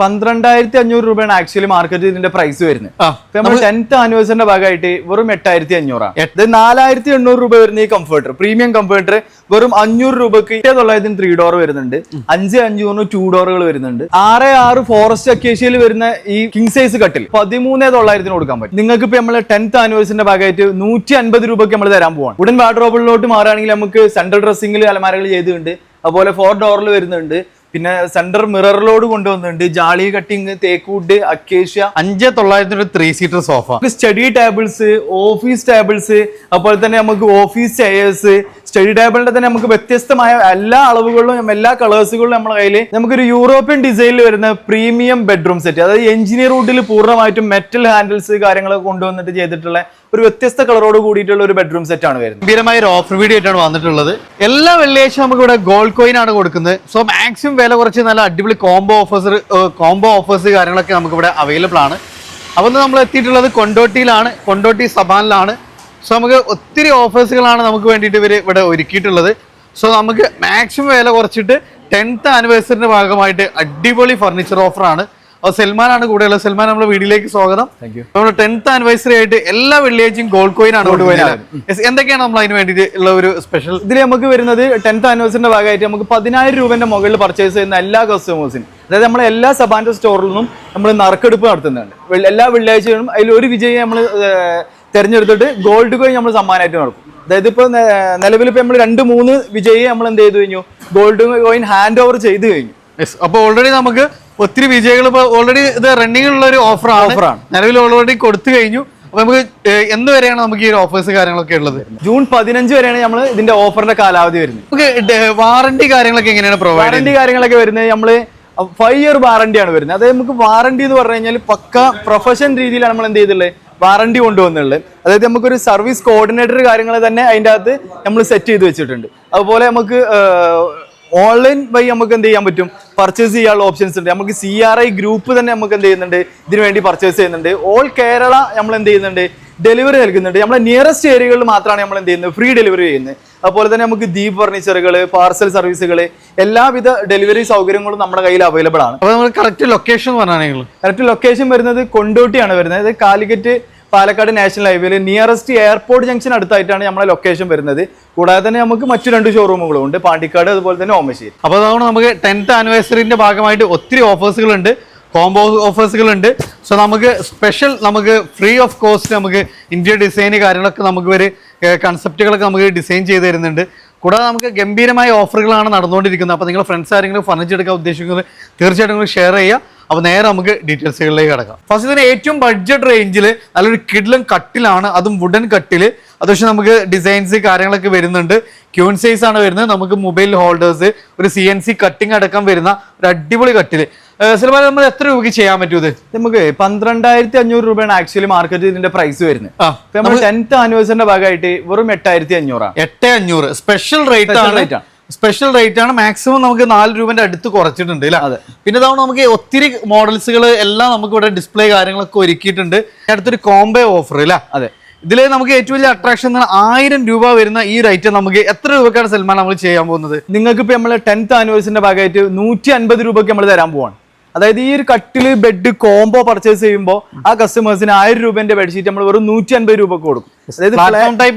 പന്ത്രണ്ടായിരത്തി അഞ്ഞൂറ് രൂപയാണ് ആക്ച്വലി മാർക്കറ്റ് ഇതിന്റെ പ്രൈസ് വരുന്നത്. നമ്മൾ ടെൻത്ത് ആനിവേഴ്സറിന്റെ ഭാഗമായിട്ട് വെറും എട്ടായിരത്തി അഞ്ഞൂറാണ് ഇത് നാലായിരത്തി എണ്ണൂറ് രൂപ വരുന്ന ഈ കംഫർട്ടർ പ്രീമിയം കംഫർട്ടർ വെറും അഞ്ഞൂറ് രൂപക്ക് എട്ട് തൊള്ളായിരത്തിന് ത്രീ ഡോർ വരുന്നുണ്ട് അഞ്ച് അഞ്ഞൂറിന് ടു ഡോറുകൾ വരുന്നുണ്ട്. ആറ് ആറ് ഫോറസ്റ്റ് അക്കേഷ്യയിൽ വരുന്ന ഈ കിങ് സൈസ് കട്ടിൽ പതിമൂന്ന് തൊള്ളായിരത്തിന് കൊടുക്കാൻ പറ്റും. നിങ്ങൾക്ക് ഇപ്പൊ നമ്മൾ ടെൻത്ത് ആനിവേഴ്സറിന്റെ ഭാഗമായിട്ട് നൂറ്റി അൻപത് രൂപയ്ക്ക് നമ്മൾ തരാൻ പോവാണ്. ഉടൻ വാർഡ്രോബിലോട്ട് മാറുകയാണെങ്കിൽ നമുക്ക് സെൻട്രൽ ഡ്രസ്സിംഗിൽ അലമാരകൾ ചെയ്തിട്ടുണ്ട് അതുപോലെ ഫോർ ഡോറിൽ വരുന്നുണ്ട്. പിന്നെ സെന്റർ മിററിലോട് കൊണ്ടുവന്നിട്ടുണ്ട്. Jali cutting teakwood acacia. അഞ്ച് തൊള്ളായിരത്തി three seater sofa study tables office tables അതുപോലെ തന്നെ നമുക്ക് ഓഫീസ് ചെയേഴ്സ് സ്റ്റഡി ടേബിളിന്റെ തന്നെ നമുക്ക് വ്യത്യസ്തമായ എല്ലാ അളവുകളിലും എല്ലാ കളേഴ്സുകളിലും നമ്മുടെ കയ്യിൽ നമുക്കൊരു യൂറോപ്യൻ ഡിസൈനിൽ വരുന്ന പ്രീമിയം ബെഡ്റൂം സെറ്റ് അതായത് എഞ്ചിനീയർ റൂട്ടിൽ പൂർണമായിട്ടും മെറ്റൽ ഹാൻഡിൽസ് കാര്യങ്ങളൊക്കെ കൊണ്ടുവന്നിട്ട് ചെയ്തിട്ടുള്ള ഒരു വ്യത്യസ്ത കളറോട് കൂടിയിട്ടുള്ള ഒരു ബെഡ്റൂം സെറ്റ് ആണ് വരുന്നത്. ഗംഭീരമായ ഒരു ഓഫർ വീഡിയോ ആയിട്ടാണ് വന്നിട്ടുള്ളത്. എല്ലാ വെള്ളിയാഴ്ച നമുക്ക് ഇവിടെ ഗോൾഡ് കോയിൻ ആണ് കൊടുക്കുന്നത്. സോ മാക്സിമം വില കുറച്ച് നല്ല അടിപൊളി കോംബോ ഓഫേഴ്സ് കോംബോ ഓഫേഴ്സ് കാര്യങ്ങളൊക്കെ നമുക്ക് ഇവിടെ അവൈലബിൾ ആണ്. അപ്പോൾ നമ്മൾ എത്തിയിട്ടുള്ളത് കൊണ്ടോട്ടിയിലാണ് കൊണ്ടോട്ടി സബാനിലാണ്. സോ നമുക്ക് ഒത്തിരി ഓഫേഴ്സുകളാണ് നമുക്ക് വേണ്ടിയിട്ട് ഇവർ ഇവിടെ ഒരുക്കിയിട്ടുള്ളത്. സോ നമുക്ക് മാക്സിമം വില കുറച്ചിട്ട് ടെൻത്ത് ആനിവേഴ്സറിന്റെ ഭാഗമായിട്ട് അടിപൊളി ഫർണിച്ചർ ഓഫറാണ് അപ്പോൾ സൽമാനാണ് കൂടെയുള്ളത്. സൽമാൻ നമ്മുടെ വീട്ടിലേക്ക് സ്വാഗതം. താങ്ക് യു നമ്മൾ ടെൻത്ത് ആനിവേഴ്സറി ആയിട്ട് എല്ലാ വെള്ളിയാഴ്ചയും ഗോൾഡ് കോയിൻ ആണ് എന്തൊക്കെയാണ് നമ്മൾ അതിന് വേണ്ടിയിട്ട് ഉള്ള ഒരു സ്പെഷ്യൽ ഇതിൽ നമുക്ക് വരുന്നത് ടെൻത്ത് ആനിവേഴ്സറിന്റെ ഭാഗമായിട്ട് നമുക്ക് പതിനായിരം രൂപന്റെ മുകളിൽ പർച്ചേസ് ചെയ്യുന്ന എല്ലാ കസ്റ്റമേഴ്സിനും അതായത് നമ്മളെ എല്ലാ സബാൻഡോ സ്റ്റോറിൽ നിന്നും നമ്മൾ നറുക്കെടുപ്പ് നടത്തുന്നുണ്ട്. എല്ലാ വെള്ളിയാഴ്ചകളും അതിൽ ഒരു വിജയം നമ്മൾ തെരഞ്ഞെടുത്തിട്ട് ഗോൾഡ് കോയിൻ നമ്മൾ സമ്മാനമായിട്ട് നടക്കും. അതായത് ഇപ്പൊ നിലവിൽ ഇപ്പൊ നമ്മൾ രണ്ട് മൂന്ന് വിജയി നമ്മൾ എന്ത് ചെയ്തു കഴിഞ്ഞു? ഗോൾഡ് കോയിൻ ഹാൻഡ് ഓവർ ചെയ്ത് കഴിഞ്ഞു. അപ്പൊ ഓൾറെഡി നമുക്ക് ഒത്തിരി വിജയികൾ ഇപ്പൊ ഓൾറെഡി ഇത് റണ്ണിംഗ് ഉള്ള ഒരു ഓഫർ ഓഫറാണ്. നിലവിൽ ഓൾറെഡി കൊടുത്തു കഴിഞ്ഞു. അപ്പൊ നമുക്ക് എന്ന് വരെയാണ് നമുക്ക് ഈ ഓഫേഴ്സ് കാര്യങ്ങളൊക്കെ ഉള്ളത്? ജൂൺ പതിനഞ്ച് വരെയാണ് നമ്മൾ ഇതിന്റെ ഓഫറിന്റെ കാലാവധി വരുന്നത്. വാറണ്ടി കാര്യങ്ങളൊക്കെ എങ്ങനെയാണ് പ്രൊവൈഡ് വാറണ്ടി കാര്യങ്ങളൊക്കെ വരുന്നത് നമ്മൾ ഫൈവ് ഇയർ വാറണ്ടി ആണ് വരുന്നത്. അതായത് നമുക്ക് വാറണ്ടി എന്ന് പറഞ്ഞു കഴിഞ്ഞാൽ പക്ക പ്രൊഫഷൻ രീതിയിലാണ് നമ്മൾ എന്ത് ചെയ്തിട്ടുള്ളത് വാറണ്ടി കൊണ്ടുവന്നുള്ളത് അതായത് നമുക്കൊരു സർവീസ് കോർഡിനേറ്റർ കാര്യങ്ങൾ തന്നെ അതിന്റെ അകത്ത് നമ്മൾ സെറ്റ് ചെയ്ത് വെച്ചിട്ടുണ്ട്. അതുപോലെ നമുക്ക് ഓൺലൈൻ വഴി നമുക്ക് എന്ത് ചെയ്യാൻ പറ്റും? പർച്ചേസ് ചെയ്യാനുള്ള ഓപ്ഷൻസ് ഉണ്ട്. നമുക്ക് സി ആർ ഐ ഗ്രൂപ്പ് തന്നെ നമുക്ക് എന്ത് ചെയ്യുന്നുണ്ട്? ഇതിനു വേണ്ടി പർച്ചേസ് ചെയ്യുന്നുണ്ട്. ഓൾ കേരള നമ്മൾ എന്ത് ചെയ്യുന്നുണ്ട്? ഡെലിവറി നൽകുന്നുണ്ട്. നമ്മളെ നിയറസ്റ്റ് ഏരിയകളിൽ മാത്രമാണ് നമ്മൾ എന്ത് ചെയ്യുന്നത്? ഫ്രീ ഡെലിവറി ചെയ്യുന്നത്. അതുപോലെ തന്നെ നമുക്ക് ദീപ് ഫർണിച്ചറുകൾ പാർസൽ സർവീസുകൾ എല്ലാവിധ ഡെലിവറി സൗകര്യങ്ങളും നമ്മുടെ കയ്യിൽ അവൈലബിൾ ആണ്. അപ്പോൾ നമ്മൾ കറക്റ്റ് ലൊക്കേഷൻ പറഞ്ഞാണെങ്കിൽ കറക്റ്റ് ലൊക്കേഷൻ വരുന്നത് കൊണ്ടോട്ടിയാണ് വരുന്നത്. ഇത് കാലിക്കറ്റ് പാലക്കാട് നാഷണൽ ഹൈവേയിൽ നിയറസ്റ്റ് എയർപോർട്ട് ജംഗ്ഷൻ അടുത്തായിട്ടാണ് നമ്മുടെ ലൊക്കേഷൻ വരുന്നത്. കൂടാതെ തന്നെ നമുക്ക് മറ്റു രണ്ട് ഷോറൂമുകളും ഉണ്ട്. പാണ്ടിക്കാട് അതുപോലെ തന്നെ ഓമശ്ശേരി. അപ്പോൾ അതുകൊണ്ട് നമുക്ക് ടെൻത്ത് ആനിവേഴ്സറിന്റെ ഭാഗമായിട്ട് ഒത്തിരി ഓഫേഴ്സുകൾ ഉണ്ട് കോംബോ ഓഫേഴ്സുകൾ ഉണ്ട് സോ നമുക്ക് സ്പെഷ്യൽ നമുക്ക് ഫ്രീ ഓഫ് കോസ്റ്റ് നമുക്ക് ഇന്ത്യ ഡിസൈന് കാര്യങ്ങളൊക്കെ നമുക്ക് ഒരു കൺസെപ്റ്റുകളൊക്കെ നമുക്ക് ഡിസൈൻ ചെയ്ത് തരുന്നുണ്ട്. കൂടാതെ നമുക്ക് ഗംഭീരമായ ഓഫറുകളാണ് നടന്നുകൊണ്ടിരിക്കുന്നത്. അപ്പോൾ നിങ്ങൾ ഫ്രണ്ട്സ് ആരെങ്കിലും ഫർണിച്ചർ എടുക്കാൻ ഉദ്ദേശിക്കുന്നത് തീർച്ചയായിട്ടും നിങ്ങൾ ഷെയർ ചെയ്യുക. അപ്പോൾ നേരെ നമുക്ക് ഡീറ്റെയിൽസുകളിലേക്ക് കിടക്കാം. ഫസ്റ്റ് ഇതിന് ഏറ്റവും ബഡ്ജറ്റ് റേഞ്ചിൽ നല്ലൊരു കിഡിലും കട്ടിലാണ് അതും വുഡൻ കട്ടിൽ അത് പക്ഷേ നമുക്ക് ഡിസൈൻസ് കാര്യങ്ങളൊക്കെ വരുന്നുണ്ട്. ക്യൂൺ സൈസ് ആണ് വരുന്നത്. നമുക്ക് മൊബൈൽ ഹോൾഡേഴ്സ് ഒരു സി എൻ സി കട്ടിങ് അടക്കം വരുന്ന ഒരു അടിപൊളി കട്ടിൽ സിനിമ നമ്മൾ എത്ര രൂപയ്ക്ക് ചെയ്യാൻ പറ്റും ഇത്? നമുക്ക് പന്ത്രണ്ടായിരത്തി അഞ്ഞൂറ് രൂപയാണ് ആക്ച്വലി മാർക്കറ്റ് ഇതിന്റെ പ്രൈസ് വരുന്നത്. നമ്മൾ ടെൻത്ത് ആനിവേഴ്സറിന്റെ ഭാഗമായിട്ട് വെറും എട്ടായിരത്തി അഞ്ഞൂറാണ് എട്ട് അഞ്ഞൂറ് സ്പെഷ്യൽ റേറ്റ് ആണ്. റേറ്റ് ആണ്. സ്പെഷ്യൽ റേറ്റ് ആണ്. മാക്സിമം നമുക്ക് നാല് രൂപന്റെ അടുത്ത് കുറച്ചിട്ടുണ്ട് അല്ലേ? അതെ. പിന്നെ ഇതാവുമ്പോൾ നമുക്ക് ഒത്തിരി മോഡൽസുകൾ എല്ലാം നമുക്ക് ഇവിടെ ഡിസ്പ്ലേ കാര്യങ്ങളൊക്കെ ഒരുക്കിയിട്ടുണ്ട്. അടുത്തൊരു കോംബോ ഓഫർ അല്ലേ? അതെ. ഇതിൽ നമുക്ക് ഏറ്റവും വലിയ അട്രാക്ഷൻ എന്ന് ആയിരം രൂപ വരുന്ന ഈ റേറ്റ് നമുക്ക് എത്ര രൂപക്കാണ് സൽമാൻ നമ്മൾ ചെയ്യാൻ പോകുന്നത്? നിങ്ങൾക്ക് ഇപ്പൊ നമ്മൾ ടെൻത്ത് ആനിവേഴ്സറിന്റെ ഭാഗമായിട്ട് നൂറ്റി അൻപത് രൂപയ്ക്ക് നമ്മൾ തരാൻ പോവാണ്. അതായത് ഈ ഒരു കട്ടിൽ ബെഡ് കോംബോ പർച്ചേസ് ചെയ്യുമ്പോൾ ആ കസ്റ്റമേഴ്സിന് ആയിരം രൂപന്റെ ബെഡ്ഷീറ്റ് നമ്മൾ വെറും നൂറ്റി അൻപത് രൂപ കൊടുക്കും. അതായത്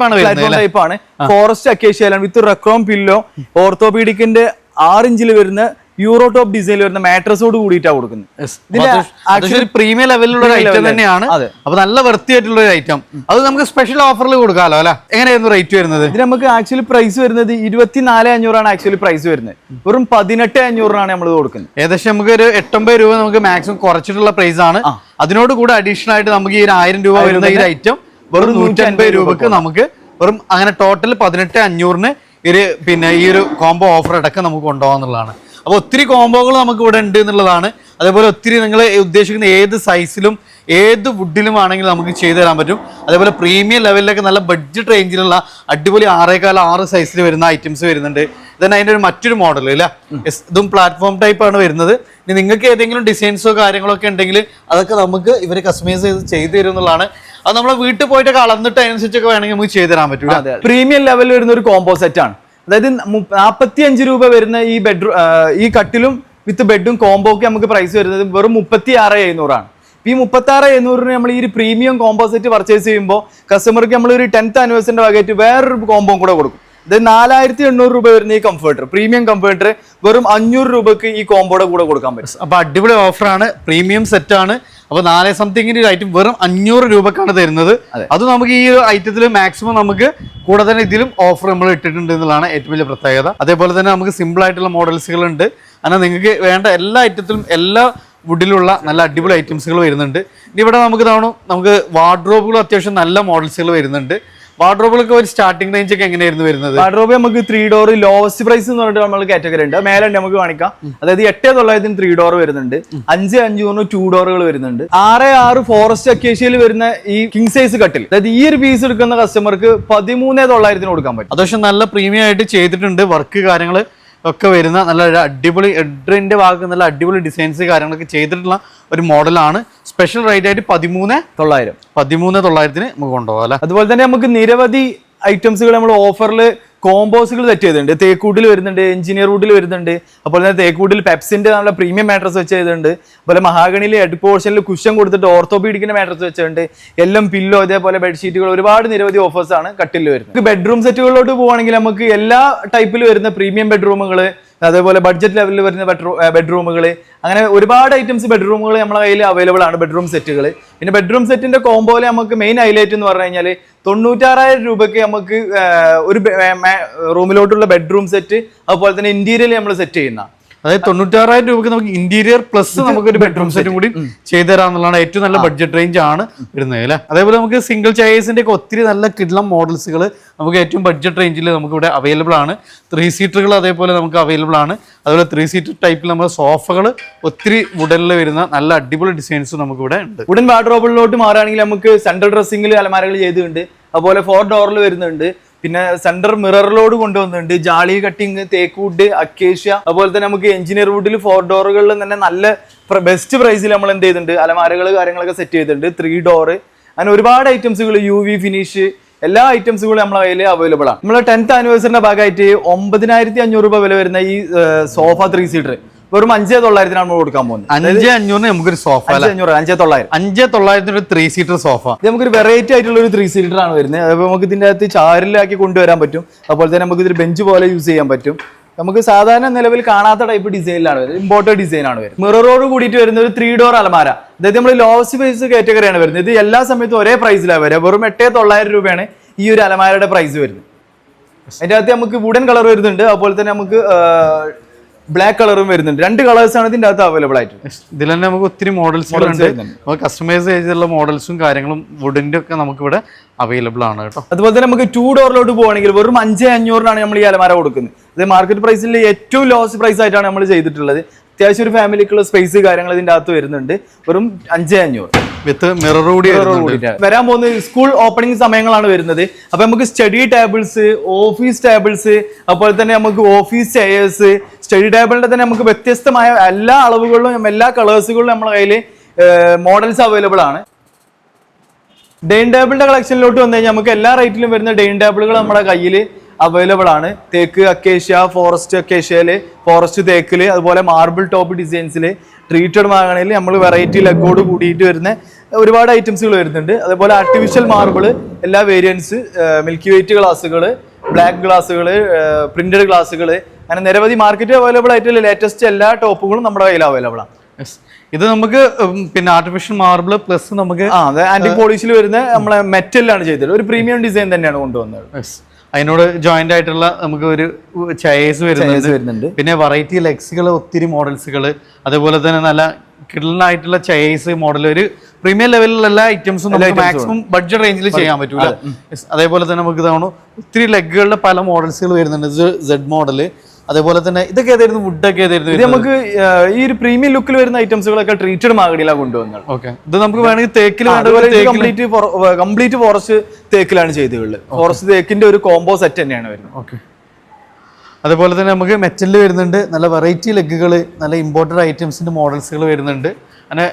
ആണ്? ടൈപ്പ് ആണ്. ഫോറസ്റ്റ് അക്കേഷ്യാലാണ് വിത്ത് റെക്രോം പില്ലോ ഓർത്തോപീഡിക്കിന്റെ ആറ് ഇഞ്ചിൽ വരുന്ന യൂറോ ടോപ്പ് ഡിസൈനിൽ വരുന്ന മാട്രസോട് കൂടിയിട്ടാണ് കൊടുക്കുന്നത്. പ്രീമിയം ലെവലിലുള്ള ഒരു ഐറ്റം തന്നെയാണ്. അപ്പൊ നല്ല വൃത്തിയായിട്ടുള്ള ഒരു ഐറ്റം അത് നമുക്ക് സ്പെഷ്യൽ ഓഫറിൽ കൊടുക്കാമല്ലോ അല്ലെ? എങ്ങനെയായിരുന്നു റേറ്റ് വരുന്നത്? ഇത് നമുക്ക് ആക്ച്വലി പ്രൈസ് വരുന്നത് ഇരുപത്തിനാല് അഞ്ഞൂറാണ് ആക്ച്വലി പ്രൈസ് വരുന്നത്. വെറും പതിനെട്ട് അഞ്ഞൂറിനാണ് നമ്മൾ കൊടുക്കുന്നത്. ഏകദേശം നമുക്ക് ഒരു എട്ടൊമ്പത് രൂപ നമുക്ക് മാക്സിമം കുറച്ചിട്ടുള്ള പ്രൈസ് ആണ്. അതിനോട് കൂടെ അഡീഷണൽ ആയിട്ട് നമുക്ക് ഈ ഒരു ആയിരം രൂപ വരുന്ന ഈ ഐറ്റം വെറും വെറും നൂറ്റി അൻപത് രൂപക്ക് നമുക്ക് വെറും അങ്ങനെ ടോട്ടൽ പതിനെട്ട് അഞ്ഞൂറിന് ഒരു പിന്നെ ഈ ഒരു കോംബോ ഓഫർ അടക്കം നമുക്ക് കൊണ്ടുപോകാന്നുള്ളതാണ്. അപ്പോൾ ഒത്തിരി കോംബോകൾ നമുക്ക് ഇവിടെ ഉണ്ട് എന്നുള്ളതാണ്. അതേപോലെ ഒത്തിരി നിങ്ങൾ ഉദ്ദേശിക്കുന്ന ഏത് സൈസിലും ഏത് വുഡിലും ആണെങ്കിലും നമുക്ക് ചെയ്തു തരാൻ പറ്റും. അതേപോലെ പ്രീമിയം ലെവലിലൊക്കെ നല്ല ബഡ്ജറ്റ് റേഞ്ചിലുള്ള അടിപൊളി ആറേകാല ആറ് സൈസിൽ വരുന്ന ഐറ്റംസ് വരുന്നുണ്ട്. ഇതന്നെ അതിന്റെ ഒരു മറ്റൊരു മോഡൽ അല്ല ഇതും പ്ലാറ്റ്ഫോം ടൈപ്പ് ആണ് വരുന്നത്. ഇനി നിങ്ങൾക്ക് ഏതെങ്കിലും ഡിസൈൻസോ കാര്യങ്ങളോ ഒക്കെ ഉണ്ടെങ്കിൽ അതൊക്കെ നമുക്ക് ഇവർ കസ്റ്റമൈസ് ചെയ്ത് ചെയ്തു തരും എന്നുള്ളതാണ്. അത് നമ്മളെ വീട്ടിൽ പോയിട്ടൊക്കെ അളന്നിട്ട് അതിനനുസരിച്ചൊക്കെ വേണമെങ്കിൽ നമുക്ക് ചെയ്തു തരാൻ പറ്റും പ്രീമിയം ലെവലിൽ വരുന്ന ഒരു കോംബോ സെറ്റ് ആണ്. അതായത് നാൽപ്പത്തി അഞ്ച് രൂപ വരുന്ന ഈ ബെഡ്റൂം ഈ കട്ടിലും വിത്ത് ബെഡും കോംബോക്ക് നമുക്ക് പ്രൈസ് വരുന്നത് വെറും മുപ്പത്തി ആറ് എഴുന്നൂറാണ്. ഈ മുപ്പത്തി ആറ് എഴുന്നൂറിന് നമ്മൾ ഈ പ്രീമിയം കോംബോ സെറ്റ് പർച്ചേസ് ചെയ്യുമ്പോൾ കസ്റ്റമർക്ക് നമ്മൾ ഒരു ടെൻത്ത് ആനിവേഴ്സറിന്റെ ഭാഗമായിട്ട് വേറൊരു കോംബോ കൂടെ കൊടുക്കും. ഇത് നാലായിരത്തി എണ്ണൂറ് രൂപ വരുന്ന ഈ കംഫർട്ടർ പ്രീമിയം കംഫർട്ടർ വെറും അഞ്ഞൂറ് രൂപക്ക് ഈ കോംബോയുടെ കൂടെ കൊടുക്കാൻ പറ്റും. അപ്പൊ അടിപൊളി ഓഫറാണ് പ്രീമിയം സെറ്റ് ആണ് അപ്പൊ നാല് സംതിങ്ങിന്റെ ഒരു ഐറ്റം വെറും അഞ്ഞൂറ് രൂപക്കാണ് തരുന്നത്. അത്. നമുക്ക് ഈ ഒരു ഐറ്റത്തിൽ മാക്സിമം നമുക്ക് കൂടെ തന്നെ ഇതിലും ഓഫർ നമ്മൾ ഇട്ടിട്ടുണ്ട് എന്നുള്ളതാണ് ഏറ്റവും വലിയ പ്രത്യേകത. അതേപോലെ തന്നെ നമുക്ക് സിമ്പിൾ ആയിട്ടുള്ള മോഡൽസുകൾ ഉണ്ട് അങ്ങനെ നിങ്ങൾക്ക് വേണ്ട എല്ലാ ഐറ്റത്തിലും എല്ലാ വുഡിലുള്ള നല്ല അടിപൊളി ഐറ്റംസുകൾ വരുന്നുണ്ട്. ഇനി ഇവിടെ നമുക്ക് തവണ നമുക്ക് വാർഡ്രോബുകൾ അത്യാവശ്യം നല്ല മോഡൽസുകൾ വരുന്നുണ്ട്. വാർഡ്രോബുകളൊക്കെ ഒരു സ്റ്റാർട്ടിംഗ് റേഞ്ച് ഒക്കെ എങ്ങനെയായിരുന്നു വരുന്നത്? വാർഡ്രോബ് നമുക്ക് ത്രീ ഡോർ ലോവസ്റ്റ് പ്രൈസ് എന്ന് പറഞ്ഞിട്ട് നമ്മൾ കാറ്റഗറി ഉണ്ട്. മേലെ നമുക്ക് കാണിക്കാം. അതായത് എട്ട് തൊള്ളായിരത്തിന് ത്രീ ഡോർ വരുന്നുണ്ട്. അഞ്ച് അഞ്ഞൂറിന് ടു ഡോറുകൾ വരുന്നുണ്ട്. ആറ് ആറ് ഫോറസ്റ്റ് അക്കേഷ്യയിൽ വരുന്ന ഈ കിങ് സൈസ് കട്ടിൽ അതായത് ഈ ഒരു പീസ് എടുക്കുന്ന കസ്റ്റമർക്ക് പതിമൂന്നേ തൊള്ളായിരത്തിന് കൊടുക്കാൻ പറ്റും. അത്യാവശ്യം നല്ല പ്രീമിയം ആയിട്ട് ചെയ്തിട്ടുണ്ട്. വർക്ക് കാര്യങ്ങൾ ഒക്കെ വരുന്ന നല്ല ഒരു അടിപൊളി എഡ്രിന്റെ ഭാഗത്ത് നല്ല അടിപൊളി ഡിസൈൻസ് കാര്യങ്ങളൊക്കെ ചെയ്തിട്ടുള്ള ഒരു മോഡലാണ്. സ്പെഷ്യൽ റേറ്റ് ആയിട്ട് പതിമൂന്ന് തൊള്ളായിരം. പതിമൂന്ന് തൊള്ളായിരത്തിന് നമുക്ക് കൊണ്ടുപോകാം അല്ലേ? അതുപോലെ തന്നെ നമുക്ക് നിരവധി ഐറ്റംസുകൾ നമ്മൾ ഓഫറിൽ കോമ്പോസുകൾ സെറ്റ് ചെയ്തിട്ടുണ്ട്. തേക്കൂട്ടിൽ വരുന്നുണ്ട് എഞ്ചിനീയർ വുഡിൽ വരുന്നുണ്ട്. അപ്പോൾ തന്നെ തേക്കൂട്ടിൽ പെപ്സിന്റെ നല്ല പ്രീമിയം മാട്രസ് വെച്ച് ചെയ്തിട്ടുണ്ട്. അതുപോലെ മഹാഗണിയിൽ ഹെഡ് പോർഷനിൽ കുഷൻ കൊടുത്തിട്ട് ഓർത്തോപീഡിക്കിന്റെ മാട്രസ് വെച്ചിട്ടുണ്ട്. എല്ലാം പില്ലോ ഇതേപോലെ ബെഡ്ഷീറ്റുകൾ ഒരുപാട് നിരവധി ഓഫേഴ്സ് ആണ് കട്ടിൽ വരുന്നത്. ബെഡ്റൂം സെറ്റുകളിലോട്ട് പോവുകയാണെങ്കിൽ നമുക്ക് എല്ലാ ടൈപ്പിൽ വരുന്ന പ്രീമിയം ബെഡ്റൂമുകൾ അതേപോലെ ബഡ്ജറ്റ് ലെവലിൽ വരുന്ന ബെഡ്റൂം ബെഡ്റൂമുകൾ അങ്ങനെ ഒരുപാട് ഐറ്റംസ് ബെഡ്റൂമുകൾ നമ്മളെ കയ്യിൽ അവൈലബിൾ ആണ് ബെഡ്റൂം സെറ്റുകൾ പിന്നെ ബെഡ്റൂം സെറ്റിന്റെ കോംബോയിൽ നമുക്ക് മെയിൻ ഹൈലൈറ്റ് എന്ന് പറഞ്ഞു കഴിഞ്ഞാൽ തൊണ്ണൂറ്റാറായിരം രൂപയ്ക്ക് നമുക്ക് ഒരു റൂമിലോട്ടുള്ള ബെഡ്റൂം സെറ്റ് അതുപോലെ തന്നെ ഇന്റീരിയൽ നമ്മൾ സെറ്റ് ചെയ്യുന്ന അതായത് തൊണ്ണൂറ്റാറായിരം രൂപയ്ക്ക് നമുക്ക് ഇന്റീരിയർ പ്ലസ് നമുക്ക് ഒരു ബെഡ്റൂം സെറ്റും കൂടി ചെയ്തു തരാന്നുള്ളതാണ് ഏറ്റവും നല്ല ബഡ്ജറ്റ് റേഞ്ച് ആണ് വരുന്നത് അല്ലേ? അതേപോലെ നമുക്ക് സിംഗിൾ ചെയേഴ്സിന്റെ ഒക്കെ ഒത്തിരി നല്ല കിഡ്ലം മോഡൽസുകൾ നമുക്ക് ഏറ്റവും ബഡ്ജറ്റ് റേഞ്ചിൽ നമുക്ക് ഇവിടെ അവൈലബിൾ ആണ്. ത്രീ സീറ്ററുകൾ അതേപോലെ നമുക്ക് അവൈലബിൾ ആണ്. അതുപോലെ ത്രീ സീറ്റർ ടൈപ്പിൽ നമ്മുടെ സോഫകൾ ഒത്തിരി വുഡനിൽ വരുന്ന നല്ല അടിപൊളി ഡിസൈൻസ് നമുക്ക് ഇവിടെ ഉണ്ട് വുഡൻ വാർഡ്രോബിലോട്ട് മാറുകയാണെങ്കിൽ നമുക്ക് സെൻട്രൽ ഡ്രസ്സിംഗിൽ അലമാരകൾ ചെയ്തിട്ടുണ്ട്. അതുപോലെ ഫോർ ഡോറിൽ വരുന്നുണ്ട്. പിന്നെ സെന്റർ മിററിലോട് കൊണ്ടുവന്നിട്ടുണ്ട്. ജാളി കട്ടിങ് തേക്ക് അക്കേഷ്യ അതുപോലെ തന്നെ നമുക്ക് എഞ്ചിനീയർ വുഡിൽ ഫോർ ഡോറുകളിൽ തന്നെ നല്ല ബെസ്റ്റ് പ്രൈസിൽ നമ്മൾ എന്ത് ചെയ്തിട്ടുണ്ട്? അലമാരകൾ കാര്യങ്ങളൊക്കെ സെറ്റ് ചെയ്തിട്ടുണ്ട്. ത്രീ ഡോറ് അങ്ങനെ ഒരുപാട് ഐറ്റംസുകൾ യു വി ഫിനിഷ് എല്ലാ ഐറ്റംസുകളും നമ്മളെ കയ്യിൽ അവൈലബിൾ ആണ്. നമ്മളെ ടെൻത്ത് ആനിവേഴ്സറിന്റെ ഭാഗമായിട്ട് ഒമ്പതിനായിരത്തി അഞ്ഞൂറ് രൂപ വില വരുന്ന ഈ സോഫ ത്രീ സീറ്റർ വെറും അഞ്ചേ തൊള്ളായിരത്തിനാണ് നമ്മൾ കൊടുക്കാൻ പോകുന്നത്. അഞ്ച് അഞ്ഞൂറിന് നമുക്കൊരു സോഫ അഞ്ഞൂറ് അഞ്ചേ തൊള്ളായിരം. അഞ്ച് തൊള്ളായിരത്തിന് ഒരു ത്രീ സീറ്റർ സോഫ ഇത് നമുക്കൊരു വെറൈറ്റി ആയിട്ടുള്ള ഒരു ത്രീ സീറ്റർ ആണ് വരുന്നത്. അപ്പോൾ നമുക്ക് ഇതിന്റെ അകത്ത് ചാരിലാക്കി കൊണ്ടുവരാൻ പറ്റും. അതുപോലെ തന്നെ നമുക്ക് ഇതൊരു ബെഞ്ച് പോലെ യൂസ് ചെയ്യാൻ പറ്റും. നമുക്ക് സാധാരണ നിലവിൽ കാണാത്ത ടൈപ്പ് ഡിസൈനിലാണ് വരുന്നത്. ഇമ്പോർട്ടഡ് ഡിസൈനാണ് ആണ് വരുന്നത്. മിററോട് കൂടിയിട്ട് വരുന്ന ഒരു ത്രീ ഡോർ അലമാര. അതായത് നമ്മൾ ലോവസ്റ്റ് പ്രൈസ് കാറ്റഗറിയാണ് വരുന്നത്. ഇത് എല്ലാ സമയത്തും ഒരേ പ്രൈസിലാണ് വരിക. വെറും എട്ടേ തൊള്ളായിരം രൂപയാണ് ഈ ഒരു അലമാരയുടെ പ്രൈസ് വരുന്നത്. അതിന്റെ അകത്ത് നമുക്ക് വുഡൻ കളർ വരുന്നുണ്ട്. അതുപോലെ തന്നെ നമുക്ക് ബ്ലാക്ക് കളറും വരുന്നുണ്ട്. രണ്ട് കളേഴ്സ് ആണ് ഇതിന്റെ അകത്ത് അവൈലബിൾ ആയിട്ട് ഇതിൽ തന്നെ നമുക്ക് ഒത്തിരി മോഡൽസ് നമുക്ക് കസ്റ്റമൈസ് ചെയ്തിട്ടുള്ള മോഡൽസും കാര്യങ്ങളും വുഡിന്റെ ഒക്കെ നമുക്ക് ഇവിടെ അവൈലബിൾ ആണ് കേട്ടോ. അതുപോലെ തന്നെ നമുക്ക് ടു ഡോറിലോട്ട് പോവാണെങ്കിൽ വെറും അഞ്ച് അഞ്ഞൂറിനാണ് നമ്മൾ ഈ അലമാര കൊടുക്കുന്നത്. അത് മാർക്കറ്റ് പ്രൈസിൽ ഏറ്റവും ലോസ് പ്രൈസ് ആയിട്ടാണ് നമ്മൾ ചെയ്തിട്ടുള്ളത്. അത്യാവശ്യം ഒരു ഫാമിലിക്കുള്ള സ്പേസ് കാര്യങ്ങൾ ഇതിന്റെ അകത്ത് വരുന്നുണ്ട്. വെറും അഞ്ച് അഞ്ഞൂറ്. വിത്ത് മിറർ കൂടി വരാൻ പോകുന്ന സ്കൂൾ ഓപ്പണിംഗ് സമയങ്ങളാണ് വരുന്നത്. അപ്പൊ നമുക്ക് സ്റ്റഡി ടേബിൾസ് ഓഫീസ് ടേബിൾസ് അതുപോലെ തന്നെ നമുക്ക് ഓഫീസ് ചെയേഴ്സ് സ്റ്റഡി ടേബിളിന്റെ തന്നെ നമുക്ക് വ്യത്യസ്തമായ എല്ലാ അളവുകളിലും എല്ലാ കളേഴ്സുകളിലും നമ്മുടെ കയ്യിൽ മോഡൽസ് അവൈലബിൾ ആണ്. ഡെയിൻ ടേബിളിന്റെ കളക്ഷനിലോട്ട് വന്നു കഴിഞ്ഞാൽ നമുക്ക് എല്ലാ റേറ്റിലും വരുന്ന ഡെയിൻ ടേബിളുകൾ നമ്മുടെ കയ്യിൽ അവൈലബിൾ ആണ്. തേക്ക് അക്കേഷ്യ ഫോറസ്റ്റ് അക്കേഷ്യയിൽ ഫോറസ്റ്റ് തേക്കിൽ അതുപോലെ മാർബിൾ ടോപ്പ് ഡിസൈൻസിൽ ട്രീറ്റഡ് വാങ്ങണയിൽ നമ്മൾ വെറൈറ്റി ലെഗോട് കൂടിയിട്ട് വരുന്ന ഒരുപാട് ഐറ്റംസുകൾ വരുന്നുണ്ട്. അതുപോലെ ആർട്ടിഫിഷ്യൽ മാർബിൾ എല്ലാ വേരിയൻസ് മിൽക്കി വെയിറ്റ് ഗ്ലാസ്സുകൾ ബ്ലാക്ക് ഗ്ലാസ്സുകൾ പ്രിന്റഡ് ഗ്ലാസ്സുകൾ അങ്ങനെ നിരവധി മാർക്കറ്റ് അവൈലബിൾ ആയിട്ടുള്ള ലേറ്റസ്റ്റ് എല്ലാ ടോപ്പുകളും നമ്മുടെ കയ്യിൽ അവൈലബിൾ ആണ്. ഇത് നമുക്ക് പിന്നെ ആർട്ടിഫിഷ്യൽ മാർബിൾ പ്ലസ് നമുക്ക് ആ അതെ ആന്റി പോളിഷിൽ വരുന്ന നമ്മളെ മെറ്റലിലാണ് ചെയ്തത്. ഒരു പ്രീമിയം ഡിസൈൻ തന്നെയാണ് കൊണ്ടുവന്നത്. അതിനോട് ജോയിന്റ് ആയിട്ടുള്ള നമുക്ക് ഒരു ചയേഴ്സ് വരുന്നുണ്ട്. പിന്നെ വെറൈറ്റി ലെഗ്സുകൾ ഒത്തിരി മോഡൽസുകൾ അതുപോലെ തന്നെ നല്ല കിടലായിട്ടുള്ള ചയേഴ്സ് മോഡൽ ഒരു പ്രീമിയം ലെവലിലുള്ള എല്ലാ ഐറ്റംസും നമുക്ക് മാക്സിമം ബഡ്ജറ്റ് റേഞ്ചിൽ ചെയ്യാൻ പറ്റൂല. അതേപോലെ തന്നെ നമുക്ക് തോന്നുന്നു ഒത്തിരി ലെഗുകളുടെ പല മോഡൽസുകൾ വരുന്നുണ്ട്. സെഡ് മോഡൽ അതേപോലെ തന്നെ ഇതൊക്കെ ഏതായിരുന്നു വുഡൊക്കെ ഏതായിരുന്നു ഇത് നമുക്ക് ഈ ഒരു പ്രീമിയം ലുക്കിൽ വരുന്ന ഐറ്റംസുകളൊക്കെ ട്രീറ്റഡ് മാഗഡിയിലാണ് കൊണ്ടുവന്നത്. ഓക്കെ ഇത് നമുക്ക് വേണമെങ്കിൽ തേക്കിൽ കംപ്ലീറ്റ് കംപ്ലീറ്റ് ഫോറസ്റ്റ് തേക്കിലാണ് ചെയ്തിട്ടുള്ളത്. ഫോറസ്റ്റ് തേക്കിന്റെ ഒരു കോംബോ സെറ്റ് തന്നെയാണ് വരുന്നത്. ഓക്കെ അതേപോലെ തന്നെ നമുക്ക് മെറ്റലിൽ വരുന്നുണ്ട്. നല്ല വെറൈറ്റി ലെഗുകൾ നല്ല ഇമ്പോർട്ടന്റ് ഐറ്റംസിന്റെ മോഡൽസുകൾ വരുന്നുണ്ട്. അങ്ങനെ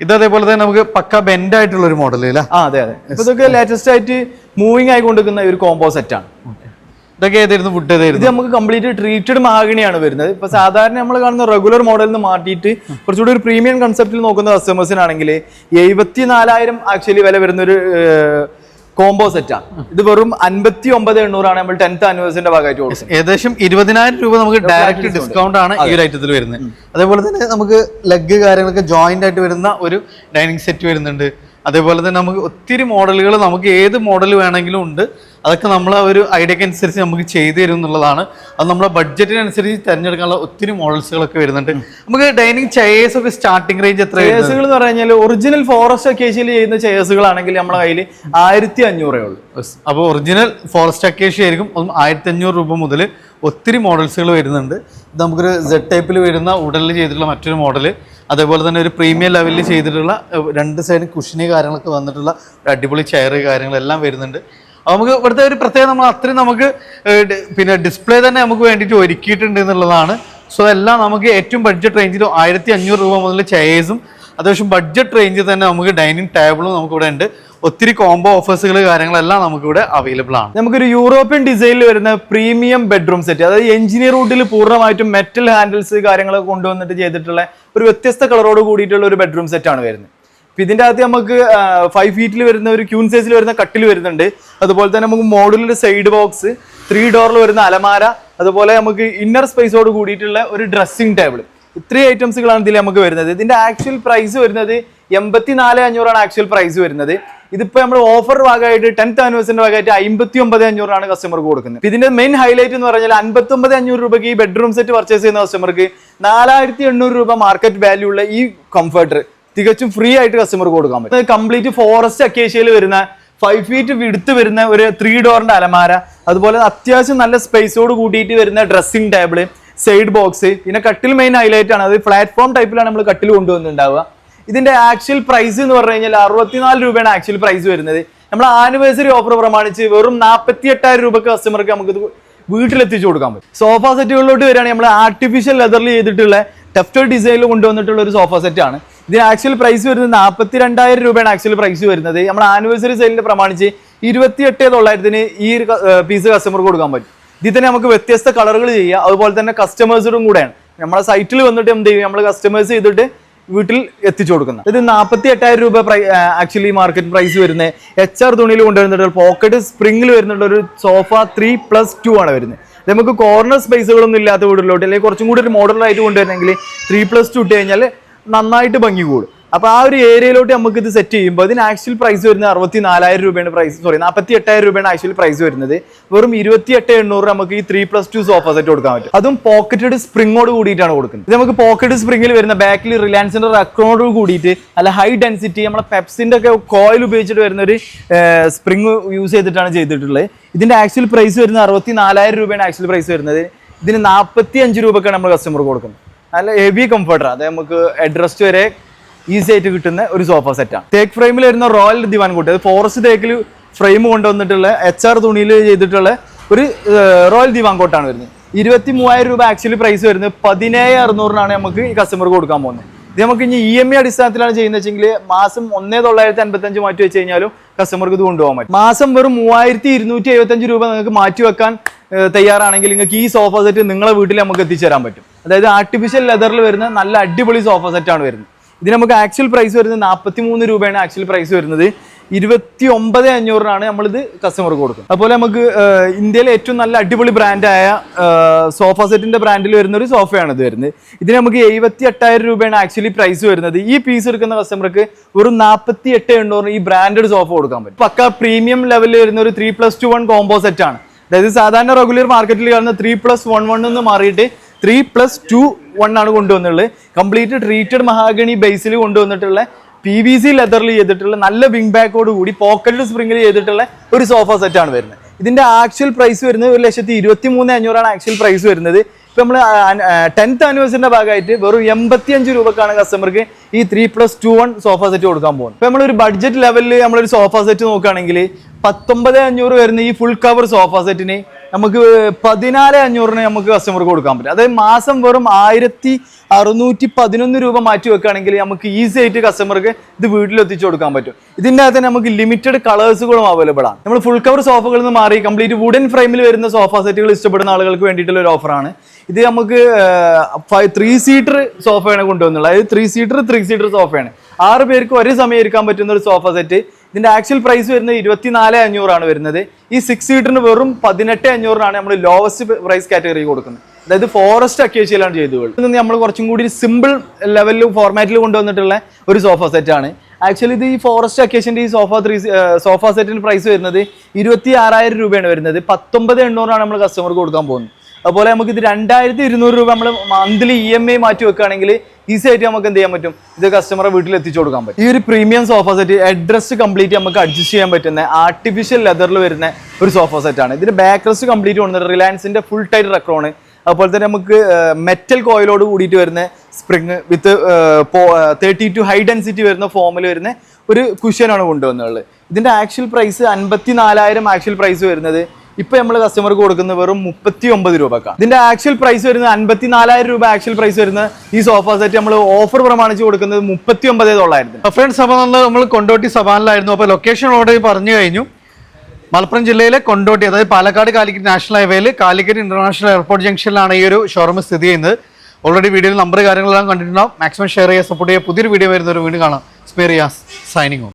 ഇത് അതേപോലെ തന്നെ നമുക്ക് പക്ക ബെൻഡ് ആയിട്ടുള്ള ഒരു മോഡൽ അല്ലേ? ആ അതെ അതെ. ഇതൊക്കെ ലേറ്റസ്റ്റ് ആയിട്ട് മൂവിങ് ആയി ആയിക്കൊണ്ടിരിക്കുന്ന ഒരു കോംബോ സെറ്റാണ് ആണ്. ഇതൊക്കെ ഏതായിരുന്നു? വുഡ് ഇത് നമുക്ക് കംപ്ലീറ്റ് ട്രീറ്റഡ് മഹാഗണിയാണ് വരുന്നത്. ഇപ്പൊ സാധാരണ നമ്മൾ കാണുന്ന റെഗുലർ മോഡലിൽ നിന്ന് മാറ്റിയിട്ട് കുറച്ചുകൂടി ഒരു പ്രീമിയം കൺസെപ്റ്റിൽ നോക്കുന്ന കസ്റ്റമേഴ്സിനാണെങ്കിൽ എഴുപത്തി നാലായിരം ആക്ച്വലി വില വരുന്ന ഒരു കോംബോ സെറ്റാണ് ഇത് വെറും അൻപത്തി ഒമ്പത് എണ്ണൂറാണ് നമ്മൾ ടെൻത്ത് ആനിവേഴ്സറിന്റെ ഭാഗമായിട്ട് കൊടുക്കുന്നത്. ഏകദേശം ഇരുപതിനായിരം രൂപ നമുക്ക് ഡയറക്റ്റ് ഡിസ്കൗണ്ട് ആണ് ഈ ഒരു ഐറ്റത്തിൽ വരുന്നത്. അതേപോലെ തന്നെ നമുക്ക് ലെഗ് കാര്യങ്ങളൊക്കെ ജോയിന്റ് ആയിട്ട് വരുന്ന ഒരു ഡൈനിങ് സെറ്റ് വരുന്നുണ്ട്. അതേപോലെ തന്നെ നമുക്ക് ഒത്തിരി മോഡലുകൾ നമുക്ക് ഏത് മോഡൽ വേണമെങ്കിലും ഉണ്ട്. അതൊക്കെ നമ്മൾ ആ ഒരു ഐഡിയക്ക് അനുസരിച്ച് നമുക്ക് ചെയ്തു തരും എന്നുള്ളതാണ്. അത് നമ്മളെ ബഡ്ജറ്റിനനുസരിച്ച് തിരഞ്ഞെടുക്കാനുള്ള ഒത്തിരി മോഡൽസുകളൊക്കെ വരുന്നുണ്ട്. നമുക്ക് ഡൈനിങ് ചെയേഴ്സ് ഒക്കെ സ്റ്റാർട്ടിംഗ് റേഞ്ച് എത്ര ചെയേഴ്സുകൾ എന്ന് പറഞ്ഞു കഴിഞ്ഞാൽ ഒറിജിനൽ ഫോറസ്റ്റ് അക്കേഷ്യയിൽ ചെയ്യുന്ന ചെയേഴ്സുകളാണെങ്കിൽ നമ്മുടെ കയ്യിൽ ആയിരത്തി അഞ്ഞൂറേ ഉള്ളൂ അപ്പോൾ ഒറിജിനൽ ഫോറസ്റ്റ് അക്കേഷ്യ ആയിരിക്കും. ആയിരത്തി അഞ്ഞൂറ് രൂപ മുതൽ ഒത്തിരി മോഡൽസുകൾ വരുന്നുണ്ട്. നമുക്കൊരു സെഡ് ടൈപ്പിൽ വരുന്ന ഉടലിൽ ചെയ്തിട്ടുള്ള മറ്റൊരു മോഡൽ അതേപോലെ തന്നെ ഒരു പ്രീമിയം ലെവലിൽ ചെയ്തിട്ടുള്ള രണ്ട് സൈഡ് കുഷിനി കാര്യങ്ങളൊക്കെ വന്നിട്ടുള്ള അടിപൊളി ചെയർ കാര്യങ്ങളെല്ലാം വരുന്നുണ്ട്. നമുക്ക് ഇവിടുത്തെ ഒരു പ്രത്യേകത നമ്മൾ അത്രയും നമുക്ക് പിന്നെ ഡിസ്പ്ലേ തന്നെ നമുക്ക് വേണ്ടിയിട്ട് ഒരുക്കിയിട്ടുണ്ട് എന്നുള്ളതാണ്. സോ എല്ലാം നമുക്ക് ഏറ്റവും ബഡ്ജറ്റ് റേഞ്ചിൽ ആയിരത്തി അഞ്ഞൂറ് രൂപ മുതൽ ചെയേഴ്സും അത്യാവശ്യം ബഡ്ജറ്റ് റേഞ്ചിൽ തന്നെ നമുക്ക് ഡൈനിങ് ടേബിളും നമുക്കിവിടെ ഉണ്ട്. ഒത്തിരി കോംബോ ഓഫേഴ്സുകൾ കാര്യങ്ങളെല്ലാം നമുക്കിവിടെ അവൈലബിൾ ആണ്. നമുക്കൊരു യൂറോപ്യൻ ഡിസൈനിൽ വരുന്ന പ്രീമിയം ബെഡ്റൂം സെറ്റ് അതായത് എഞ്ചിനീയർ റൂട്ടിൽ പൂർണമായിട്ടും മെറ്റൽ ഹാൻഡിൽസ് കാര്യങ്ങളൊക്കെ കൊണ്ടുവന്നിട്ട് ചെയ്തിട്ടുള്ള ഒരു വ്യത്യസ്ത കളറോട് കൂടിയിട്ടുള്ള ഒരു ബെഡ്റൂം സെറ്റ് ആണ് വരുന്നത്. ഇപ്പൊ ഇതിന്റെ അകത്ത് നമുക്ക് ഫൈവ് ഫീറ്റിൽ വരുന്ന ഒരു ക്യൂൺ സൈസിൽ വരുന്ന കട്ടിൽ വരുന്നുണ്ട്. അതുപോലെ തന്നെ നമുക്ക് മോഡുലർ സൈഡ് ബോക്സ് ത്രീ ഡോറിൽ വരുന്ന അലമാര അതുപോലെ നമുക്ക് ഇന്നർ സ്പേസോട് കൂടിയിട്ടുള്ള ഒരു ഡ്രസ്സിംഗ് ടേബിൾ ഇത്രയും ഐറ്റംസുകളാണ് ഇതിൽ നമുക്ക് വരുന്നത്. ഇതിന്റെ ആക്ച്വൽ പ്രൈസ് വരുന്നത് എൺപത്തി നാല് അഞ്ഞൂറാണ് ആക്ച്വൽ പ്രൈസ് വരുന്നത്. ഇതിപ്പോ നമ്മൾ ഓഫർ ഭാഗമായിട്ട് ടെൻത്ത് ആനിവേഴ്സറിന്റെ ഭാഗമായിട്ട് അമ്പത്തി ഒമ്പത് അഞ്ഞൂറാണ് കസ്റ്റമർക്ക് കൊടുക്കുന്നത്. ഇതിന്റെ മെയിൻ ഹൈലൈറ്റ് എന്ന് പറഞ്ഞാൽ അൻപത്തി ഒമ്പത് അഞ്ഞൂറ് രൂപയ്ക്ക് ഈ ബെഡ്റൂം സെറ്റ് പർച്ചേസ് ചെയ്യുന്ന കസ്റ്റമർക്ക് നാലായിരത്തി എണ്ണൂറ് രൂപ മാർക്കറ്റ് വാല്യൂ ഉള്ള ഈ കംഫർട്ടർ തികച്ചും ഫ്രീ ആയിട്ട് കസ്റ്റമർക്ക് കൊടുക്കാൻ പറ്റും. കംപ്ലീറ്റ് ഫോറസ്റ്റ് അക്കേഷ്യയിൽ വരുന്ന ഫൈവ് ഫീറ്റ് വിടുത്ത് വരുന്ന ഒരു ത്രീ ഡോറിന്റെ അലമാര അതുപോലെ അത്യാവശ്യം നല്ല സ്പേസോട് കൂട്ടിയിട്ട് വരുന്ന ഡ്രസ്സിംഗ് ടേബിൾ സൈഡ് ബോക്സ് പിന്നെ കട്ടിൽ മെയിൻ ഹൈലൈറ്റ് ആണ്. അത് പ്ലാറ്റ്ഫോം ടൈപ്പിലാണ് നമ്മൾ കട്ടിൽ കൊണ്ടുവന്നിട്ടുണ്ടാവുക ഇതിന്റെ ആക്ച്വൽ പ്രൈസ് എന്ന് പറഞ്ഞു കഴിഞ്ഞാൽ അറുപത്തിനാല് രൂപയാണ് ആക്ച്വൽ പ്രൈസ് വരുന്നത്. നമ്മൾ ആനിവേഴ്സറി ഓഫർ പ്രമാണിച്ച് വെറും നാൽപ്പത്തി എട്ടായിരം രൂപയ്ക്ക് കസ്റ്റമർക്ക് നമുക്ക് വീട്ടിലെത്തിച്ചു കൊടുക്കാൻ പറ്റും. സോഫ സെറ്റുകളിലോട്ട് വരികയാണെങ്കിൽ നമ്മൾ ആർട്ടിഫിഷ്യൽ ലെതറിൽ ചെയ്തിട്ടുള്ള ടെഫ്റ്റോ ഡിസൈനിൽ കൊണ്ടുവന്നിട്ടുള്ള ഒരു സോഫ സെറ്റ് ആണ്. ഇതിന് ആക്ച്വൽ പ്രൈസ് വരുന്നത് നാൽപ്പത്തി രണ്ടായിരം രൂപയാണ് ആക്ച്വൽ പ്രൈസ് വരുന്നത്. നമ്മൾ ആനിവേഴ്സറി സെയിലിൽ പ്രമാണിച്ച് ഇരുപത്തി എട്ട് തൊള്ളായിരത്തിന് ഈ പീസ് കസ്റ്റമർക്ക് കൊടുക്കാൻ പറ്റും. ഇതിൽ തന്നെ നമുക്ക് വ്യത്യസ്ത കളറുകൾ ചെയ്യുക. അതുപോലെ തന്നെ കസ്റ്റമേഴ്സിനും കൂടെയാണ്. നമ്മളെ സൈറ്റിൽ വന്നിട്ട് എന്ത് ചെയ്യും? നമ്മൾ കസ്റ്റമേഴ്സ് ചെയ്തിട്ട് വീട്ടിൽ എത്തിച്ചു കൊടുക്കുന്നത്. ഇത് നാൽപ്പത്തി എട്ടായിരം രൂപ ആക്ച്വലി മാർക്കറ്റ് പ്രൈസ് വരുന്നത് എച്ച് ആർ തുണിയിൽ കൊണ്ടുവരുന്നുണ്ട്. പോക്കറ്റ് സ്പ്രിംഗിൽ വരുന്നുണ്ട്. ഒരു സോഫ ത്രീ പ്ലസ് ടു ആണ് വരുന്നത്. നമുക്ക് കോർണർ സ്പേസുകളൊന്നും ഇല്ലാത്ത വീട്ടിലോട്ട് അല്ലെങ്കിൽ കുറച്ചും കൂടി ഒരു മോഡലായിട്ട് കൊണ്ടുവരണമെങ്കിൽ ത്രീ പ്ലസ് ടു ഇട്ട് കഴിഞ്ഞാൽ നന്നായിട്ട് ഭംഗി കൂടും. അപ്പൊ ആ ഒരു ഏരിയയിലോട്ട് നമുക്ക് ഇത് സെറ്റ് ചെയ്യുമ്പോൾ ഇതിന് ആക്ച്വൽ പ്രൈസ് വരുന്നത് അറുപത്തി നാലായിരം രൂപയാണ് പ്രൈസ് സോറി നാൽപ്പത്തി എട്ടായിരം രൂപയാണ് ആക്ച്വൽ പ്രൈസ് വരുന്നത്. വെറും ഇരുപത്തി എട്ട് എണ്ണൂറ് നമുക്ക് ഈ three plus two sofa set കൊടുക്കാൻ പറ്റും. അതും പോക്കറ്റഡ് സ്പ്രിങ്ങോട് കൂടിയിട്ടാണ് കൊടുക്കുന്നത്. ഇത് നമുക്ക് പോക്കറ്റ് സ്പ്രിങ്ങിൽ വരുന്ന ബാക്കിൽ റിലയൻസിന്റെ റെക്കോണോട് കൂടിയിട്ട് അല്ല ഹൈ ഡെൻസിറ്റി നമ്മുടെ പെപ്സിന്റെ ഒക്കെ കോയിൽ ഉപയോഗിച്ചിട്ട് വരുന്ന ഒരു സ്പ്രിങ് യൂസ് ചെയ്തിട്ടാണ് ചെയ്തിട്ടുള്ളത്. ഇതിന്റെ ആക്ച്വൽ പ്രൈസ് വരുന്നത് അറുപത്തി നാലായിരം രൂപയാണ് ആക്ച്വൽ പ്രൈസ് വരുന്നത്. ഇതിന് നാൽപ്പത്തി അഞ്ച് രൂപക്കാണ് നമ്മൾ കസ്റ്റമർ കൊടുക്കുന്നത്. നല്ല ഹെവി കംഫർട്ടർ അത് നമുക്ക് അഡ്രസ്റ്റ് വരെ ഈസി ആയിട്ട് കിട്ടുന്ന ഒരു സോഫ സെറ്റാണ് തേക്ക് ഫ്രെയിമിൽ വരുന്ന റോയൽ ദിവാൻ കൂട്ടി അത് ഫോറസ്റ്റ് തേക്കിൽ ഫ്രെയിം കൊണ്ടുവന്നിട്ടുള്ള എച്ച് ആർ തുണിയിൽ ചെയ്തിട്ടുള്ള ഒരു റോയൽ ദിവാൻ കോട്ടാണ് വരുന്നത്. ഇരുപത്തി മൂവായിരം രൂപ ആക്ച്വലി പ്രൈസ് വരുന്നത് പതിനേഴ് അറുന്നൂറിനാണ് നമുക്ക് ഈ കസ്റ്റമർക്ക് കൊടുക്കാൻ പോകുന്നത്. ഇത് നമുക്ക് ഇനി ഇ എം ഐ അടിസ്ഥാനത്തിലാണ് ചെയ്യുന്നത് വെച്ചെങ്കിൽ മാസം ഒന്നേ തൊള്ളായിരത്തി അൻപത്തി അഞ്ച് മാറ്റി വെച്ച് കഴിഞ്ഞാലും കസ്റ്റമർക്ക് ഇത് കൊണ്ടുപോകാൻ പറ്റും. മാസം വെറും മൂവായിരത്തി ഇരുന്നൂറ്റി എഴുപത്തഞ്ച് രൂപ നിങ്ങൾക്ക് മാറ്റി വെക്കാൻ തയ്യാറാണെങ്കിൽ നിങ്ങൾക്ക് ഈ സോഫ സെറ്റ് നിങ്ങളെ വീട്ടിൽ നമുക്ക് എത്തിച്ചേരാൻ പറ്റും. അതായത് ആർട്ടിഫിഷ്യൽ ലെതറിൽ വരുന്ന നല്ല അടിപൊളി സോഫ സെറ്റാണ് വരുന്നത്. ഇതിന് നമുക്ക് ആക്ച്വൽ പ്രൈസ് വരുന്നത് നാൽപ്പത്തി മൂന്ന് രൂപയാണ് ആക്ച്വൽ പ്രൈസ് വരുന്നത്. ഇരുപത്തി ഒമ്പത് അഞ്ഞൂറിനാണ് നമ്മളിത് കസ്റ്റമർക്ക് കൊടുക്കുന്നത്. അതുപോലെ നമുക്ക് ഇന്ത്യയിലെ ഏറ്റവും നല്ല അടിപൊളി ബ്രാൻഡായ സോഫ സെറ്റിന്റെ ബ്രാൻഡിൽ വരുന്ന ഒരു സോഫയാണ് ഇത് വരുന്നത്. ഇതിന് നമുക്ക് എഴുപത്തി എട്ടായിരം രൂപയാണ് ആക്ച്വലി പ്രൈസ് വരുന്നത്. ഈ പീസ് എടുക്കുന്ന കസ്റ്റമർക്ക് ഒരു നാൽപ്പത്തി എട്ട് എണ്ണൂറിന് ഈ ബ്രാൻഡഡ് സോഫ കൊടുക്കാൻ പറ്റും. പക്ക പ്രീമിയം ലെവലിൽ വരുന്ന ഒരു three plus two one combo സെറ്റാണ് അതായത് സാധാരണ റെഗുലർ മാർക്കറ്റിൽ കാണുന്ന ത്രീ പ്ലസ് വൺ വൺ എന്ന് മാറിയിട്ട് ത്രീ പ്ലസ് ടു വൺ ആണ് കൊണ്ടുവന്നുള്ളത് കംപ്ലീറ്റ് ട്രീറ്റഡ് മഹാഗണി ബേസിൽ കൊണ്ടുവന്നിട്ടുള്ള പി വി സി ലെതറിൽ ചെയ്തിട്ടുള്ള നല്ല വിങ് ബാക്കോട് കൂടി പോക്കറ്റ് സ്പ്രിംഗിൽ ചെയ്തിട്ടുള്ള ഒരു സോഫ സെറ്റ് ആണ് വരുന്നത്. ഇതിന്റെ ആക്ച്വൽ പ്രൈസ് വരുന്നത് ഒരു ലക്ഷത്തി ഇരുപത്തി മൂന്ന് അഞ്ഞൂറാണ് ആക്ച്വൽ പ്രൈസ് വരുന്നത്. ഇപ്പൊ നമ്മൾ ടെൻത്ത് ആനിവേഴ്സറിന്റെ ഭാഗമായിട്ട് വെറും എൺപത്തി അഞ്ച് രൂപക്കാണ് കസ്റ്റമർക്ക് ഈ three plus two one sofa set കൊടുക്കാൻ പോകുന്നത്. ഇപ്പൊ നമ്മളൊരു ബഡ്ജറ്റ് ലെവലിൽ നമ്മളൊരു സോഫ സെറ്റ് നോക്കുകയാണെങ്കിൽ പത്തൊമ്പത് അഞ്ഞൂറ് വരുന്ന ഈ ഫുൾ കവർ സോഫ സെറ്റിന് നമുക്ക് പതിനാല് അഞ്ഞൂറിന് നമുക്ക് കസ്റ്റമർക്ക് കൊടുക്കാൻ പറ്റും. അതായത് മാസം വെറും ആയിരത്തി അറുന്നൂറ്റി പതിനൊന്ന് രൂപ മാറ്റി വെക്കുകയാണെങ്കിൽ നമുക്ക് ഈസി ആയിട്ട് കസ്റ്റമർക്ക് ഇത് വീട്ടിൽ എത്തിച്ചു കൊടുക്കാൻ പറ്റും. ഇതിന്റെ അകത്ത് നമുക്ക് ലിമിറ്റഡ് കളേഴ്സുകളും അവൈലബിൾ ആണ്. നമ്മൾ ഫുൾ കവർ സോഫകളിൽ നിന്ന് മാറി കംപ്ലീറ്റ് വുഡൻ ഫ്രെയിമിൽ വരുന്ന സോഫ സെറ്റുകൾ ഇഷ്ടപ്പെടുന്ന ആളുകൾക്ക് വേണ്ടിയിട്ടുള്ള ഒരു ഓഫറാണ് ഇത് നമുക്ക് ത്രീ സീറ്റർ സോഫയാണ് കൊണ്ടുവന്നുള്ളത് അതായത് ത്രീ സീറ്റർ ത്രീ സീറ്റർ സോഫയാണ് ആറ് പേർക്ക് ഒരേ സമയം ഇരിക്കാൻ പറ്റുന്ന ഒരു സോഫ സെറ്റ് ഇതിന്റെ ആക്ച്വൽ പ്രൈസ് വരുന്നത് ഇരുപത്തിനാല് അഞ്ഞൂറാണ് വരുന്നത്. ഈ സിക്സ് സീറ്ററിന് വെറും പതിനെട്ട് അഞ്ഞൂറിനാണ് നമ്മൾ ലോവസ്റ്റ് പ്രൈസ് കാറ്റഗറി കൊടുക്കുന്നത്. അതായത് ഫോറസ്റ്റ് അക്യേഷ്യയിലാണ് ചെയ്തത്. നിന്ന് നമ്മൾ കുറച്ചും കൂടി സിമ്പിൾ ലെവലിൽ ഫോർമാറ്റിൽ കൊണ്ടുവന്നിട്ടുള്ള ഒരു സോഫ സെറ്റാണ് ആക്ച്വലി ഇത് ഈ ഫോറസ്റ്റ് അക്കേഷന്റെ ഈ സോഫ ത്രീ സോഫ സെറ്റിന്റെ പ്രൈസ് വരുന്നത് ഇരുപത്തി ആറായിരം രൂപയാണ് വരുന്നത്. പത്തൊമ്പത് എണ്ണൂറാണ് നമ്മൾ കസ്റ്റമർക്ക് കൊടുക്കാൻ പോകുന്നത്. അതുപോലെ നമുക്ക് ഇത് രണ്ടായിരത്തി ഇരുന്നൂറ് രൂപ നമ്മൾ മന്ത്ലി ഇ എം ഐ മാറ്റി വെക്കുകയാണെങ്കിൽ ഈസി ആയിട്ട് നമുക്ക് എന്ത് ചെയ്യാൻ പറ്റും? ഇത് കസ്റ്റമറെ വീട്ടിൽ എത്തിച്ചു കൊടുക്കാൻ പറ്റും. ഈ ഒരു premium sofa set address complete നമുക്ക് അഡ്ജസ്റ്റ് ചെയ്യാൻ പറ്റുന്ന ആർട്ടിഫിഷ്യൽ ലെതറിൽ വരുന്ന ഒരു സോഫ സെറ്റാണ് ആണ്. ഇതിന്റെ ബാക്ക് റെസ്റ്റ് കംപ്ലീറ്റ് കൊണ്ടുവന്നത് റിലയൻസിന്റെ ഫുൾ ടൈറ്റ് റെക്രോണ് അതുപോലെ തന്നെ നമുക്ക് മെറ്റൽ കോയിലോട് കൂടിയിട്ട് വരുന്ന spring with thirty two high density വരുന്ന ഫോമിൽ വരുന്ന ഒരു കുഷ്യനാണ് കൊണ്ടുവന്നുള്ളത്. ഇതിന്റെ ആക്ച്വൽ പ്രൈസ് അൻപത്തി നാലായിരം ആക്ച്വൽ പ്രൈസ് വരുന്നത് ഇപ്പൊ നമ്മൾ കസ്റ്റമർക്ക് കൊടുക്കുന്നത് വെറും മുപ്പത്തി ഒമ്പത് രൂപക്കാണ്. ഇതിന്റെ ആക്ച്വൽ പ്രൈസ് വരുന്നത് അൻപത്തി നാലായിരം രൂപ ആക്ച്വൽ പ്രൈസ് വരുന്ന ഈ സോഫ സെറ്റ് നമ്മൾ ഓഫർ പ്രമാണിച്ച് കൊടുക്കുന്നത് മുപ്പത്തി ഒമ്പത് തൊള്ളായിരത്തിന് ഫ്രണ്ട്സ് അപ്പൊ നമ്മൾ കൊണ്ടോട്ടി സഭാനിലായിരുന്നു അപ്പൊ ലൊക്കേഷൻ ഓൾറെഡി പറഞ്ഞു കഴിഞ്ഞു. മലപ്പുറം ജില്ലയിലെ കൊണ്ടോട്ടി അതായത് പാലക്കാട് കാലിക്കറ്റ് നാഷണൽ ഹൈവേയിൽ കാലിക്കറ്റ് ഇന്റർനാഷണൽ എയർപോർട്ട് ജംഗ്ഷനിലാണ് ഈ ഒരു ഷോറൂം സ്ഥിതി ചെയ്യുന്നത്. ഓൾറെഡി വീഡിയോയിൽ നമ്പർ കാര്യങ്ങളെല്ലാം കണ്ടിട്ടുണ്ടാവും. മാക്സിമം ഷെയർ ചെയ്യുക സപ്പോർട്ട് ചെയ്യുക പുതിയൊരു വീഡിയോ വരുന്ന ഒരു വീഡിയോ കാണാം. ചെയ്യാം സൈനിങ്